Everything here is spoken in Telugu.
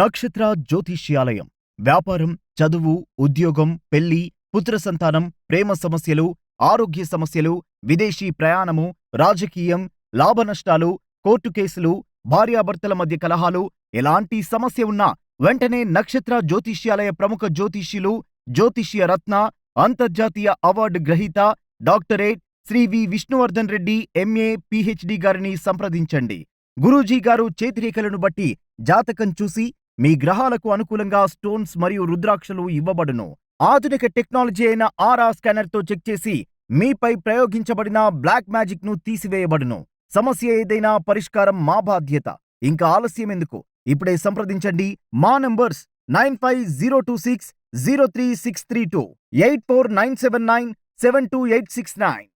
నక్షత్ర జ్యోతిష్యాలయం. వ్యాపారం చదువు ఉద్యోగం పెళ్ళి పుత్ర సంతానం ప్రేమ సమస్యలు ఆరోగ్య సమస్యలు విదేశీ ప్రయాణము రాజకీయం లాభ నష్టాలు కోర్టు కేసులు భార్యాభర్తల మధ్య కలహాలు ఎలాంటి సమస్య ఉన్నా వెంటనే నక్షత్ర జ్యోతిష్యాలయ ప్రముఖ జ్యోతిష్యులు జ్యోతిష్య రత్న అంతర్జాతీయ అవార్డు గ్రహీత doctorate Shri V. Vishnuvardhan Reddy MA PhD గారిని సంప్రదించండి. గురూజీ గారు చేతిరేఖలను బట్టి జాతకం చూసి మీ గ్రహాలకు అనుకూలంగా స్టోన్స్ మరియు రుద్రాక్షలు ఇవ్వబడును. ఆధునిక టెక్నాలజీ అయిన ఆర్ఆ స్కానర్తో చెక్ చేసి మీపై ప్రయోగించబడిన బ్లాక్ మ్యాజిక్ను తీసివేయబడును. సమస్య ఏదైనా పరిష్కారం మా బాధ్యత. ఇంకా ఆలస్యం ఎందుకు? ఇప్పుడే సంప్రదించండి. మా numbers nine five zero two six zero three six three two eight four nine seven nine seven two eight six nine.